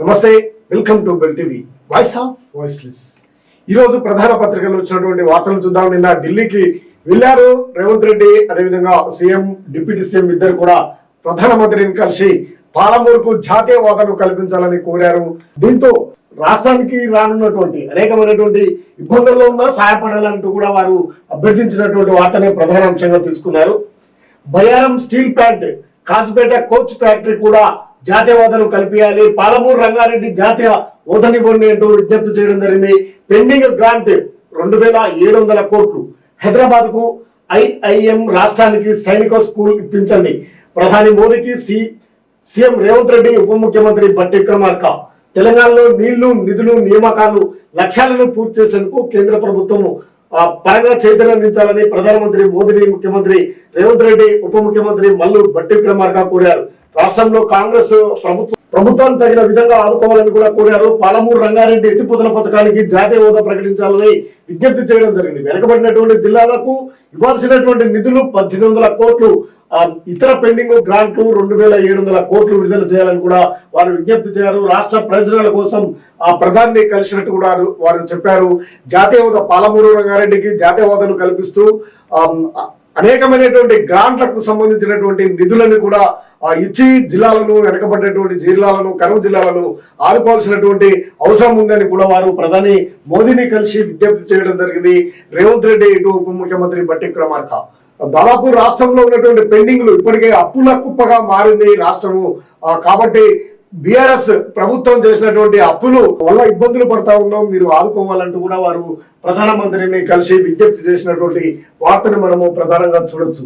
నమస్తే welcome to Bell TV. Voice of voiceless ఈరోజు ప్రధాన పత్రికల్లో వచ్చినటువంటి వార్తలు చూద్దాం. నిన్న ఢిల్లీకి వెళ్ళారు రేవంత్ రెడ్డి. అదేవిధంగా సీఎం డిప్యూటీ సీఎం ఇద్దరు కూడా ప్రధానమంత్రిని కలిసి పాలమూరుకు జాతీయ హోదాను కల్పించాలని కోరారు. దీంతో రాష్ట్రానికి రానున్నటువంటి అనేకమైనటువంటి ఇబ్బందుల్లో ఉన్నా సహాయపడాలంటూ కూడా వారు అభ్యర్థించినటువంటి వార్తనే ప్రధాన అంశంగా తీసుకున్నారు. Bayyaram steel plant Kazipet coach factory కూడా జాతీయవాదను కల్పించాలి పాలమూరు రంగారెడ్డి జాతీయ ఓదనివ్వండి అంటూ విజ్ఞప్తి చేయడం జరిగింది. పెండింగ్ గ్రాంట్ రెండు వేల ఏడు వందల కోట్లు. హైదరాబాద్కు ఐఐఎం రాష్ట్రానికి సైనిక స్కూల్ ఇప్పించండి. ప్రధాని మోదీకి సి సీఎం రేవంత్ రెడ్డి ఉప ముఖ్యమంత్రి బట్టి విక్రమార్క. తెలంగాణలో నీళ్ళు నిధులు నియామకాలు లక్ష్యాలను పూర్తి చేసేందుకు కేంద్ర ప్రభుత్వం ఆ, పరంగా చైతన్యందించాలని ప్రధానమంత్రి మోదీని ముఖ్యమంత్రి రేవంత్ రెడ్డి ఉప ముఖ్యమంత్రి మల్లు బట్టి విక్రమార్క కోరారు. రాష్ట్రంలో కాంగ్రెస్ ప్రభుత్వం ప్రభుత్వాన్ని తగిన విధంగా ఆదుకోవాలని కూడా కోరారు. పాలమూరు రంగారెడ్డి ఎత్తిపోతల పథకానికి జాతీయ హోదా ప్రకటించాలని విజ్ఞప్తి చేయడం జరిగింది. వెనకబడినటువంటి జిల్లాలకు ఇవ్వాల్సినటువంటి నిధులు పద్దెనిమిది వందల కోట్లు ఇతర పెండింగ్ గ్రాంట్లు రెండు వేల ఏడు వందల కోట్లు విడుదల చేయాలని కూడా వారు విజ్ఞప్తి చేశారు. రాష్ట్ర ప్రయోజనాల కోసం ఆ ప్రధాని కలిసినట్టు కూడా వారు- చెప్పారు. జాతీయ హోదా పాలమూరు రంగారెడ్డికి జాతీయ హోదాను కల్పిస్తూ అనేకమైనటువంటి గ్రాంట్లకు సంబంధించినటువంటి నిధులను కూడా ఇచ్చి జిల్లాలను వెనకబడ్డటువంటి జిల్లాలను కరువు జిల్లాలను ఆదుకోవాల్సినటువంటి అవసరం ఉందని కూడా వారు ప్రధాని మోదీని కలిసి విజ్ఞప్తి చేయడం జరిగింది. రేవంత్ రెడ్డి ఇటు ఉప ముఖ్యమంత్రి బట్టి క్రమార్క. దాదాపు రాష్ట్రంలో ఉన్నటువంటి పెండింగ్లు ఇప్పటికే అప్పుల కుప్పగా మారింది రాష్ట్రము. కాబట్టి బీఆర్ఎస్ ప్రభుత్వం చేసినటువంటి అప్పులు వల్ల ఇబ్బందులు పడతా ఉన్నాం. మీరు ఆదుకోవాలంటూ కూడా వారు ప్రధానమంత్రిని కలిసి విజ్ఞప్తి చేసినటువంటి వార్తను మనము ప్రధానంగా చూడొచ్చు.